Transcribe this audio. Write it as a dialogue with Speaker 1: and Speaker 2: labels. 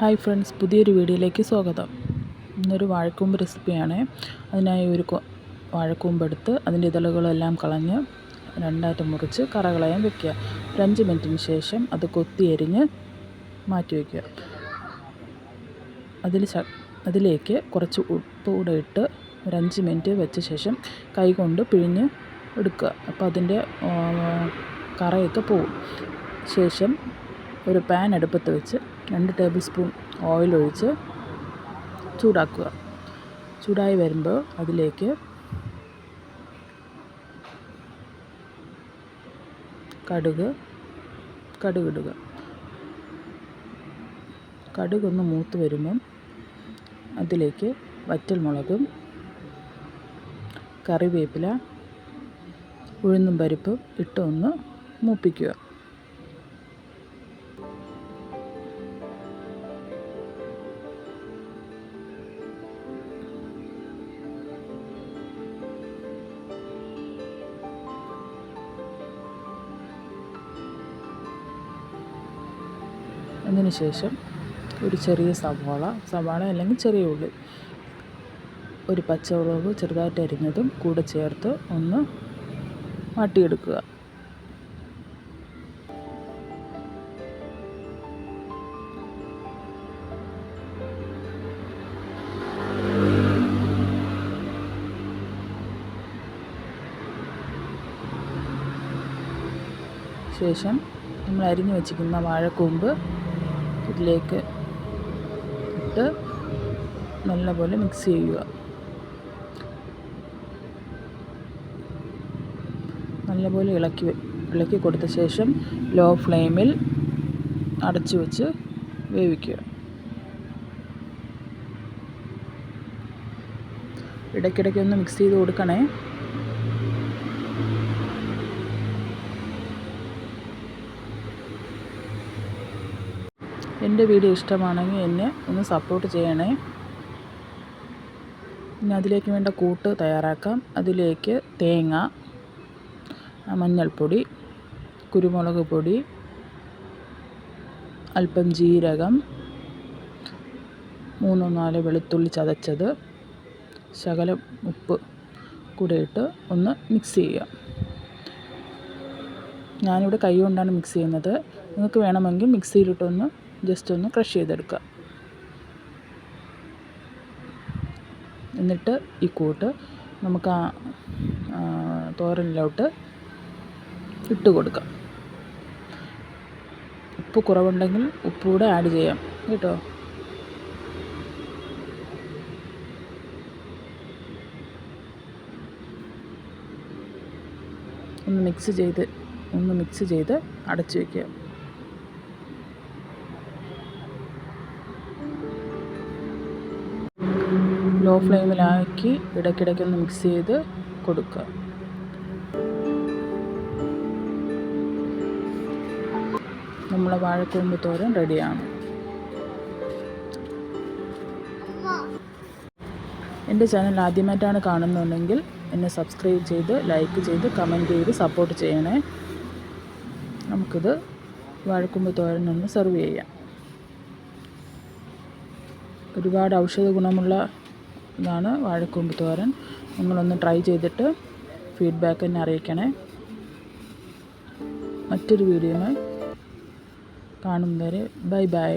Speaker 1: Hi friends പുതിയൊരു വീഡിയോയിലേക്ക് സ്വാഗതം. ഇന്നൊരു വാഴക്കൂമ്പ് റെസിപ്പിയാണ്. അതിനായി ഒരു വാഴക്കൂമ്പ് എടുത്ത് അതിന്റെ ഇതളുകളെല്ലാം കളഞ്ഞ് രണ്ടായിട്ട് മുറിച്ച് കറകളയാൻ വെക്കുക. ഒരു അഞ്ച് മിനിറ്റിന് ശേഷം അത് കൊത്തി എരിഞ്ഞ് മാറ്റി വയ്ക്കുക അതിൽ അതിലേക്ക് കുറച്ച് ഉപ്പ് കൂടെ ഇട്ട് ഒരു അഞ്ച് മിനിറ്റ് വെച്ച ശേഷം കൈകൊണ്ട് പിഴിഞ്ഞ് എടുക്കുക. അപ്പോൾ അതിന്റെ കറയൊക്കെ പോവും. ശേഷം ഒരു പാൻ അടുപ്പത്ത് വെച്ച് രണ്ട് ടേബിൾ സ്പൂൺ ഓയിൽ ഒഴിച്ച് ചൂടാക്കുക. ചൂടായി വരുമ്പോൾ അതിലേക്ക് കടുക് കടുകിടുക കടുകൊന്ന് മൂത്ത് വരുമ്പം അതിലേക്ക് വറ്റൽമുളകും കറിവേപ്പില ഉഴുന്നും പരിപ്പും ഇട്ട് ഒന്ന് മൂപ്പിക്കുക. അതിന് ശേഷം ഒരു ചെറിയ സവാള സവാള അല്ലെങ്കിൽ ചെറിയ ഉള്ളി. ഒരു പച്ചമുളക് ചെറുതായിട്ട് അരിഞ്ഞതും കൂടെ ചേർത്ത് ഒന്ന് വാട്ടിയെടുക്കുക. ശേഷം നമ്മൾ അരിഞ്ഞു വെച്ചിരിക്കുന്ന വാഴക്കൂമ്പ് ഇതിലേക്ക് ഇട്ട് നല്ലപോലെ മിക്സ് ചെയ്യുക. നല്ലപോലെ ഇളക്കി ഇളക്കി കൊടുത്ത ശേഷം ലോ ഫ്ലെയിമിൽ അടച്ചു വെച്ച് വേവിക്കുക. ഇടയ്ക്കിടയ്ക്ക് ഒന്ന് മിക്സ് ചെയ്ത് കൊടുക്കണേ. എന്റെ വീഡിയോ ഇഷ്ടമാണെങ്കിൽ എന്നെ ഒന്ന് സപ്പോർട്ട് ചെയ്യണേ. ഇനി അതിലേക്ക് വേണ്ട കൂട്ട് തയ്യാറാക്കാം. അതിലേക്ക് തേങ്ങ മഞ്ഞൾപ്പൊടി കുരുമുളക് പൊടി അല്പം ജീരകം മൂന്നോ നാല് വെളുത്തുള്ളി ചതച്ചത് ശകലം ഉപ്പ് കൂടെ ഇട്ട് ഒന്ന് മിക്സ് ചെയ്യുക ഞാനിവിടെ കൈ കൊണ്ടാണ് മിക്സ് ചെയ്യുന്നത്. നിങ്ങൾക്ക് വേണമെങ്കിൽ മിക്സിയിലിട്ടൊന്ന് ജസ്റ്റ് ഒന്ന് ക്രഷ് ചെയ്തെടുക്കുക എന്നിട്ട് ഈ കൂട്ട് നമുക്ക് ആ തോരനിലോട്ട് ഇട്ട് കൊടുക്കാം. ഉപ്പ് കുറവുണ്ടെങ്കിൽ ഉപ്പ് കൂടെ ആഡ് ചെയ്യാം. കേട്ടോ? ഒന്ന് മിക്സ് ചെയ്ത് ഒന്ന് മിക്സ് ചെയ്ത് അടച്ചു വയ്ക്കുക ലോ ഫ്ലെയിമിലാക്കി ഇടയ്ക്കിടയ്ക്ക് ഒന്ന് മിക്സ് ചെയ്ത് കൊടുക്കുക. നമ്മളെ വാഴക്കൂമ്പ് തോരൻ റെഡിയാണ്. എന്റെ ചാനൽ ആദ്യമായിട്ടാണ് കാണുന്നുണ്ടെങ്കിൽ എന്നെ സബ്സ്ക്രൈബ് ചെയ്ത് ലൈക്ക് ചെയ്ത് കമന്റ് ചെയ്ത് സപ്പോർട്ട് ചെയ്യണേ. നമുക്കിത് വാഴക്കൂമ്പ് തോരൻ ഒന്ന് സെർവ് ചെയ്യാം. ഒരുപാട് ഔഷധ ഗുണമുള്ള ഇതാണ് വാഴക്കൂമ്പ് തോരൻ. നിങ്ങളൊന്ന് ട്രൈ ചെയ്തിട്ട് ഫീഡ്ബാക്ക് എന്നെ അറിയിക്കണേ. മറ്റൊരു വീഡിയോയുമായി കാണും വരെ. Bye bye